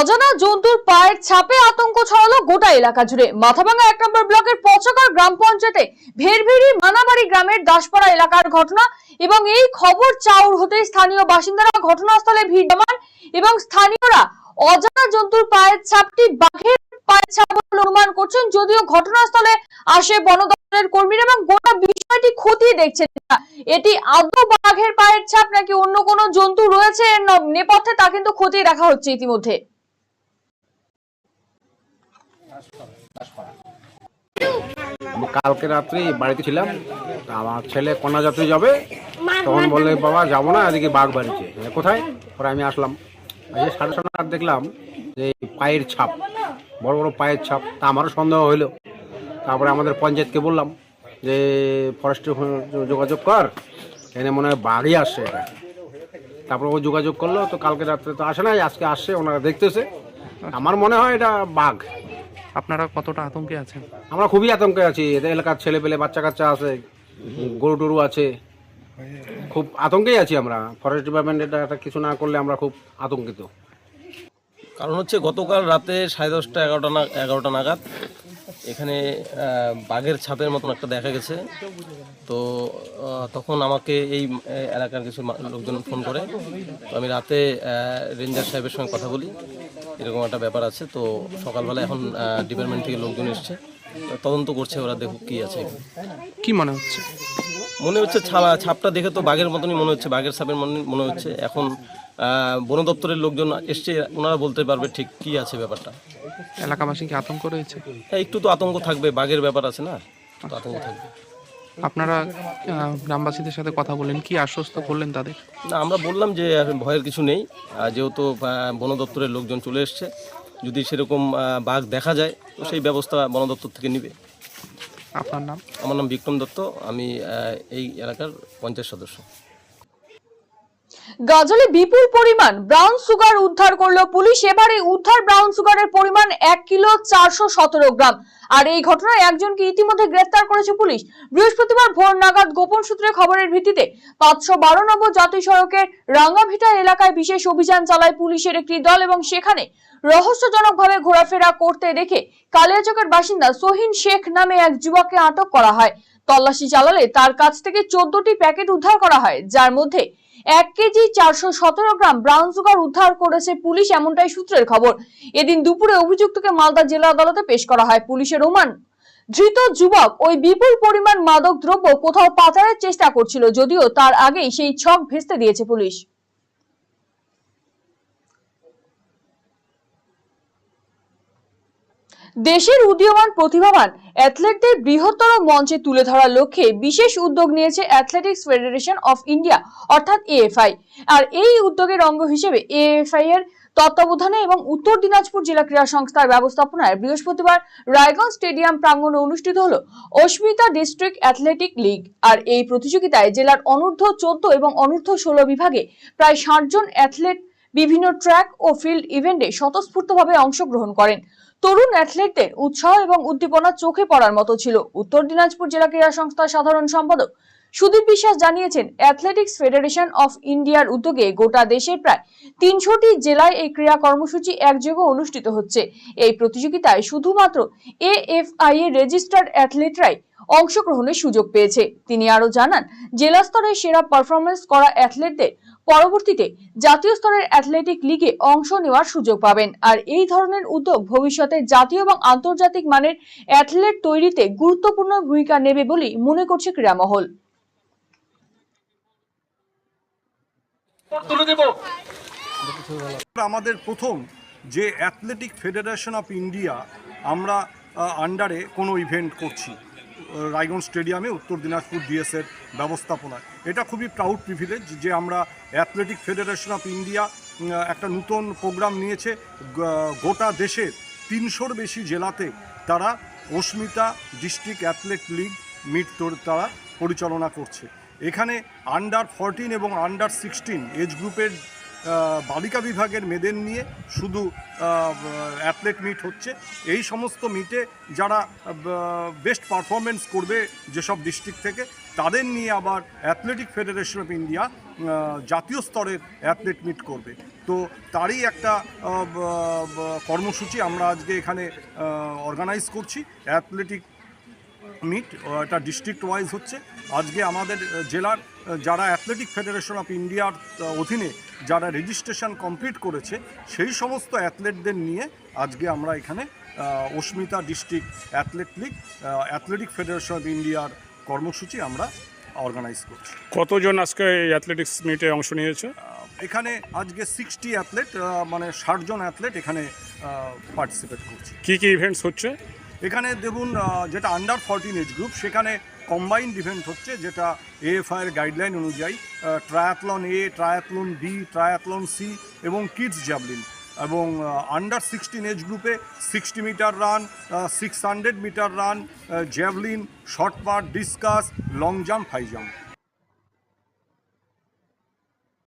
অজানা জন্তুর পায়ের ছাপে আতঙ্ক ছড়ালো গোটা এলাকা জুড়ে। মাথাভাঙ্গা এক নম্বর ব্লকের পচকার গ্রাম পঞ্চায়েতে ভেরভেরি মানাবাড়ি গ্রামের দাসপাড়া এলাকার ঘটনা এবং এই খবর চাউর হতে স্থানীয় বাসিন্দারা ঘটনাস্থলে ভিড় জমান এবং স্থানীয়রা অজানা জন্তুর পায়ের ছাপটি বাঘের পায়ের ছাপ অনুমান করছেন, যদিও ঘটনাস্থলে আসে বন দপ্তরের কর্মীরা এবং গোটা বিষয়টি খতিয়ে দেখছেন এটি আদৌ বাঘের পায়ের ছাপ নাকি অন্য কোনো জন্তু রয়েছে? এর নেপথ্যে, তা কিন্তু খতিয়ে দেখা হচ্ছে ইতিমধ্যে। কালকে রাত্রে বাড়িতে ছিলাম আমার ছেলে কন্যা যাত্রী যাবে, তখন বললে, বাবা, যাব না, এদিকে বাঘ বাড়িছে কোথায়? পরে আমি আসলাম। আজকে সাড়ে নাগাদ দেখলাম যে পায়ের ছাপ, বড় বড় পায়ের ছাপ, তা আমারও সন্দেহ হইল। তারপরে আমাদের পঞ্চায়েতকে বললাম যে ফরেস্টের যোগাযোগ কর, এনে মনে হয় বাঘই আসছে এটা তারপরে ও যোগাযোগ করল, তো কালকে রাত্রে তো আসে নাই, আজকে আসছে, ওনারা দেখতেছে। আমার মনে হয় এটা বাঘ। আপনারা কতটা আতঙ্কে আছেন? আমরা খুবই আতঙ্কে আছি। এদের এলাকার ছেলে পেলে বাচ্চা কাচ্চা আছে গরু টরু আছে। খুব আতঙ্কেই আছি আমরা। ফরেস্ট ডিপার্টমেন্ট এটা একটা কিছু না করলে আমরা খুব আতঙ্কিত। কারণ হচ্ছে গতকাল রাতে সাড়ে দশটা, এগারোটা না, এগারোটা নাগাদ এখানে বাঘের ছাপের মতন একটা দেখা গেছে। তো তখন আমাকে এই এলাকার কিছু লোকজন ফোন করে। তো আমি রাতে রেঞ্জার সাহেবের সঙ্গে কথা বলি। এরকম একটা ব্যাপার আছে। তো সকালবেলা এখন ডিপার্টমেন্ট থেকে লোকজন এসছে। তদন্ত করছে ওরা, দেখুক কী আছে। কি মনে হচ্ছে? মনে হচ্ছে ছাপা ছাপটা দেখে তো বাঘের মতনই মনে হচ্ছে বাঘের ছাপের মনে- মনে হচ্ছে। এখন বন দপ্তরের লোকজন এসছে ওনারা বলতে পারবে ঠিক কি আছে ব্যাপারটা। এলাকাবাসী কি আতঙ্ক রয়েছে? হ্যাঁ একটু তো আতঙ্ক থাকবে বাঘের ব্যাপার আছে না? তো আতঙ্ক থাকবে। আপনারা গ্রামবাসীদের সাথে কথা বলেন কি আশ্বস্ত করলেন তাদের? না আমরা বললাম যে ভয়ের কিছু নেই যেহেতু বন দপ্তরের লোকজন চলে এসছে যদি সেরকম বাঘ দেখা যায় তো সেই ব্যবস্থা বন দপ্তর থেকে নিবে। আপনার নাম? আমার নাম বিক্রম দত্ত। আমি এই এলাকার পঞ্চায়েত সদস্য। গাজলে বিপুল পরিমাণ ব্রাউন সুগার উদ্ধার করল পুলিশ। এবারে উদ্ধার ব্রাউন সুগারের পরিমাণ এক কিলো চারশো সতেরো গ্রাম। আর এই ঘটনায় একজনকে ইতিমধ্যে গ্রেফতার করেছে পুলিশ। বৃহস্পতিবার ভোর নাগাদ গোপন সূত্রে খবরের ভিত্তিতে পাঁচশো বারো নম্বর জাতীয় সড়কের রাঙ্গাভিটা এলাকায় বিশেষ অভিযান চালায় পুলিশের একটি দল এবং সেখানে রহস্যজনকভাবে ঘোরাফেরা করতে দেখে কালিয়াচকের বাসিন্দা সোহিন শেখ নামে এক যুবককে আটক করা হয়। তল্লাশি চালালে তার কাছ থেকে চোদ্দটি প্যাকেট উদ্ধার করা হয়, যার মধ্যে এক কেজি চারশো সতেরো গ্রাম ব্রাউন সুগার উদ্ধার করেছে পুলিশ এমনটাই সূত্রের খবর। এদিন দুপুরে অভিযুক্তকে মালদা জেলা আদালতে পেশ করা হয় পুলিশের ওমান ধৃত যুবক ওই বিপুল পরিমাণ মাদক দ্রব্য কোথাও পাচারের চেষ্টা করছিল, যদিও তার আগেই সেই ছক ভেস্তে দিয়েছে পুলিশ। দেশের উদীয়মান প্রতিভাবান অ্যাথলেটদের বৃহত্তর মঞ্চে তুলে ধরার লক্ষ্যে বিশেষ উদ্যোগ নিয়েছে অ্যাথলেটিক্স ফেডারেশন অফ ইন্ডিয়া, অর্থাৎ এএফআই। আর এই উদ্যোগের অঙ্গ হিসেবে এএফআই এর তত্ত্বাবধানে এবং উত্তর দিনাজপুর জেলা ক্রীড়া সংস্থার ব্যবস্থাপনায় বৃহস্পতিবার রায়গঞ্জ স্টেডিয়াম প্রাঙ্গণে অনুষ্ঠিত হল অস্মিতা ডিস্ট্রিক্ট অ্যাথলেটিক লিগ। আর এই প্রতিযোগিতায় জেলার অনূর্ধ্ব চোদ্দ এবং অনূর্ধ্ব ষোলো বিভাগে প্রায় ষাট জন অ্যাথলেট বিভিন্ন ট্র্যাক ও ফিল্ড ইভেন্টে স্বতঃস্ফূর্তভাবে অংশগ্রহণ করেন। তরুণ অ্যাথলেটদের উৎসাহ এবং উদ্দীপনা চোখে পড়ার মতো ছিল। উত্তর দিনাজপুর জেলা ক্রীড়া সংস্থার সাধারণ সম্পাদক সুদীপ বিশ্বাস জানিয়েছেন, অ্যাথলেটিক্স ফেডারেশন অফ ইন্ডিয়ার উদ্যোগে গোটা দেশের প্রায় তিনশোটি জেলায় এই ক্রীড়া কর্মসূচি একযোগে অনুষ্ঠিত হচ্ছে। এই প্রতিযোগিতায় শুধুমাত্র এএফআই এর রেজিস্টার্ড অ্যাথলেটরাই অংশগ্রহণের সুযোগ পেয়েছে। তিনি আরও জানান, জেলা স্তরে সেরা পারফরমেন্স করা অ্যাথলেটদের পরবর্তীতে জাতীয় স্তরের অ্যাথলেটিক লিগে অংশ নেওয়ার সুযোগ পাবেন। আর এই ধরনের উদ্যোগ ভবিষ্যতে জাতীয় এবং আন্তর্জাতিক মানের অ্যাথলেট তৈরিতে গুরুত্বপূর্ণ ভূমিকা নেবে বলেই মনে করছে ক্রীড়ামহল। আমাদের প্রথম যে অ্যাথলেটিক ফেডারেশন অফ ইন্ডিয়া আমরা আন্ডারে কোনো ইভেন্ট করছি। রায়গঞ্জ স্টেডিয়ামে উত্তর দিনাজপুর ডিএসের ব্যবস্থাপনায়। এটা খুবই প্রাউড প্রিভিলেজ যে আমরা অ্যাথলেটিক ফেডারেশন অফ ইন্ডিয়া একটা নতুন প্রোগ্রাম নিয়েছে। গোটা দেশের তিনশোর বেশি জেলাতে তারা Asmita district athlete league meet তোর- তারা পরিচালনা করছে। এখানে আন্ডার ফরটিন এবং আন্ডার সিক্সটিন এজ গ্রুপের বালিকা বিভাগের মেয়েদের নিয়ে শুধু অ্যাথলেট মিট হচ্ছে। এই সমস্ত মিটে যারা বেস্ট পারফরমেন্স করবে যেসব ডিস্ট্রিক্ট থেকে, তাদের নিয়ে আবার অ্যাথলেটিক ফেডারেশন অফ ইন্ডিয়া জাতীয় স্তরের অ্যাথলেট মিট করবে। তো তারই একটা কর্মসূচি আমরা আজকে এখানে অর্গানাইজ করছি। অ্যাথলেটিক মিট এটা ডিস্ট্রিক্ট ওয়াইজ হচ্ছে। আজকে আমাদের জেলার যারা অ্যাথলেটিক ফেডারেশন অফ ইন্ডিয়ার অধীনে যারা রেজিস্ট্রেশন কমপ্লিট করেছে সেই সমস্ত অ্যাথলেটদের নিয়ে আজকে আমরা এখানে Asmita district athlete league athletic federation of ইন্ডিয়ার কর্মসূচি আমরা অর্গানাইজ করছি। কতজন আজকে অ্যাথলেটিক্স মিটে অংশ নিয়েছে? এখানে আজকে সিক্সটি অ্যাথলেট মানে ষাটজন অ্যাথলেট এখানে পার্টিসিপেট করছে। কি কি ইভেন্টস হচ্ছে? এখানে দেখুন যেটা আন্ডার ফর্টিন এজ গ্রুপ সেখানে কম্বাইন্ড ইভেন্ট হচ্ছে যেটা এএফআই এর গাইডলাইন অনুযায়ী triathlon A triathlon B triathlon C এবং কিডস জ্যাভলিন এবং আন্ডার সিক্সটিন এজ গ্রুপে sixty metre run six hundred metre run javelin shot put discus long jump high jump